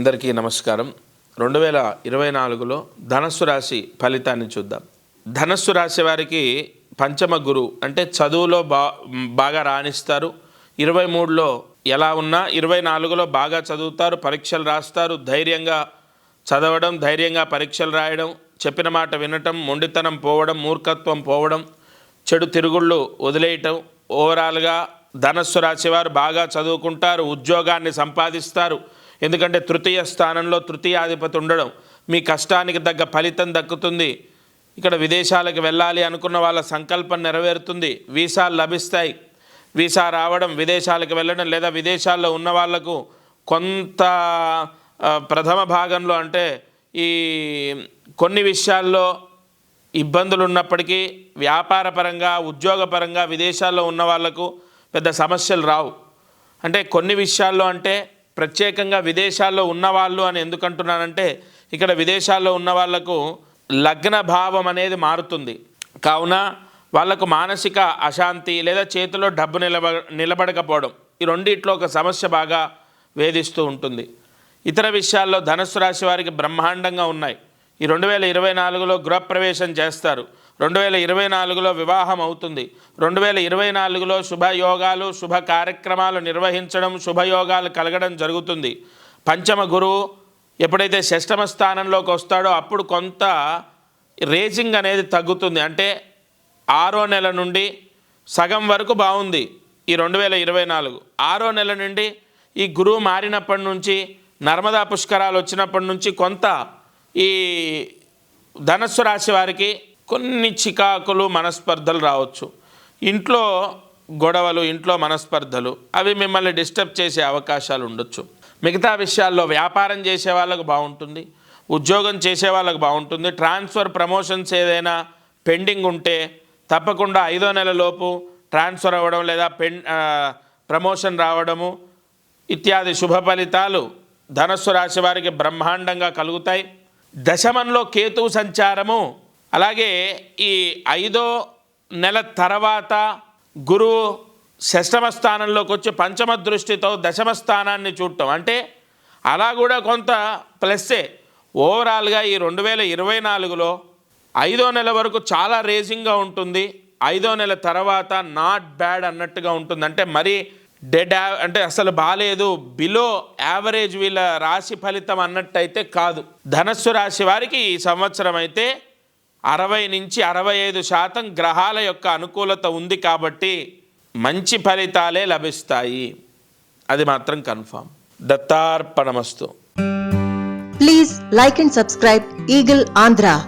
అందరికీ నమస్కారం. రెండు వేల ఇరవై నాలుగులో ధనస్సు రాశి ఫలితాన్ని చూద్దాం. ధనస్సు రాశి వారికి పంచమ గురు అంటే చదువులో బా బాగా రాణిస్తారు. ఇరవై మూడులో ఎలా ఉన్నా ఇరవై నాలుగులో బాగా చదువుతారు పరీక్షలు రాస్తారు ధైర్యంగా చదవడం ధైర్యంగా పరీక్షలు రాయడం చెప్పిన మాట వినటం మొండితనం పోవడం మూర్ఖత్వం పోవడం చెడు తిరుగుళ్ళు వదిలేయటం ఓవరాల్గా ధనస్సు రాశివారు బాగా చదువుకుంటారు ఉద్యోగాన్ని సంపాదిస్తారు. ఎందుకంటే తృతీయ స్థానంలో తృతీయాధిపతి ఉండడం మీ కష్టానికి తగ్గ ఫలితం దక్కుతుంది. ఇక్కడ విదేశాలకు వెళ్ళాలి అనుకున్న వాళ్ళ సంకల్పం నెరవేరుతుంది. వీసాలు లభిస్తాయి. వీసా రావడం విదేశాలకు వెళ్ళడం లేదా విదేశాల్లో ఉన్న వాళ్ళకు కొంత ప్రథమ భాగంలో అంటే ఈ కొన్ని విషయాల్లో ఇబ్బందులు ఉన్నప్పటికీ వ్యాపారపరంగా ఉద్యోగపరంగా విదేశాల్లో ఉన్న వాళ్ళకు పెద్ద సమస్యలు రావు. అంటే కొన్ని విషయాల్లో అంటే ప్రత్యేకంగా విదేశాల్లో ఉన్నవాళ్ళు అని ఎందుకంటున్నానంటే ఇక్కడ విదేశాల్లో ఉన్న వాళ్ళకు లగ్న భావం అనేది మారుతుంది. కావున వాళ్ళకు మానసిక అశాంతి లేదా చేతిలో డబ్బు నిలబ నిలబడకపోవడం ఈ రెండిట్లో ఒక సమస్య బాగా వేధిస్తూ ఉంటుంది. ఇతర విషయాల్లో ధనుసు రాశి వారికి బ్రహ్మాండంగా ఉన్నాయి. ఈ రెండు వేల ఇరవై నాలుగులో గృహప్రవేశం చేస్తారు. రెండు వేల ఇరవై నాలుగులో వివాహం అవుతుంది రెండు వేల ఇరవై నాలుగులో శుభయోగాలు శుభ కార్యక్రమాలు నిర్వహించడం శుభయోగాలు కలగడం జరుగుతుంది. పంచమ గురువు ఎప్పుడైతే షష్టమ స్థానంలోకి వస్తాడో అప్పుడు కొంత రేజింగ్ అనేది తగ్గుతుంది. అంటే ఆరో నెల నుండి సగం వరకు బాగుంది ఈ రెండు వేల ఇరవై నాలుగు. ఆరో నెల నుండి ఈ గురువు మారినప్పటి నుంచి నర్మదా పుష్కరాలు వచ్చినప్పటి నుంచి కొంత ఈ ధనస్సు రాశి వారికి కొన్ని చికాకులు మనస్పర్ధలు రావచ్చు. ఇంట్లో గొడవలు ఇంట్లో మనస్పర్ధలు అవి మిమ్మల్ని డిస్టర్బ్ చేసే అవకాశాలు ఉండొచ్చు. మిగతా విషయాల్లో వ్యాపారం చేసే వాళ్ళకు బాగుంటుంది ఉద్యోగం చేసే వాళ్ళకు బాగుంటుంది ట్రాన్స్ఫర్ ప్రమోషన్స్ ఏదైనా పెండింగ్ ఉంటే తప్పకుండా ఐదో నెలలోపు ట్రాన్స్ఫర్ అవ్వడం లేదా పెన్ ప్రమోషన్ రావడము ఇత్యాది శుభ ఫలితాలు ధనస్సు రాశి వారికి బ్రహ్మాండంగా కలుగుతాయి. దశమంలో కేతు సంచారము అలాగే ఈ ఐదో నెల తర్వాత గురువు షష్టమ స్థానంలోకి వచ్చి పంచమ దృష్టితో దశమ స్థానాన్ని చూడటం. అంటే అలా కూడా కొంత ప్లస్సే. ఓవరాల్గా ఈ రెండు వేల ఇరవై నాలుగులో ఐదో నెల వరకు చాలా రేసింగ్గా ఉంటుంది. ఐదో నెల తర్వాత నాట్ బ్యాడ్ అన్నట్టుగా ఉంటుంది. అంటే మరీ డెడ్ అంటే అసలు బాగాలేదు బిలో యావరేజ్ వీళ్ళ రాశి ఫలితం అన్నట్టయితే కాదు. ధనస్సు రాశి వారికి ఈ సంవత్సరం అయితే అరవై నుంచి అరవై ఐదు శాతం గ్రహాల యొక్క అనుకూలత ఉంది కాబట్టి మంచి ఫలితాలే లభిస్తాయి. అది మాత్రం confirm. దత్తార్పణమస్తు. Please like and subscribe eagle Andhra.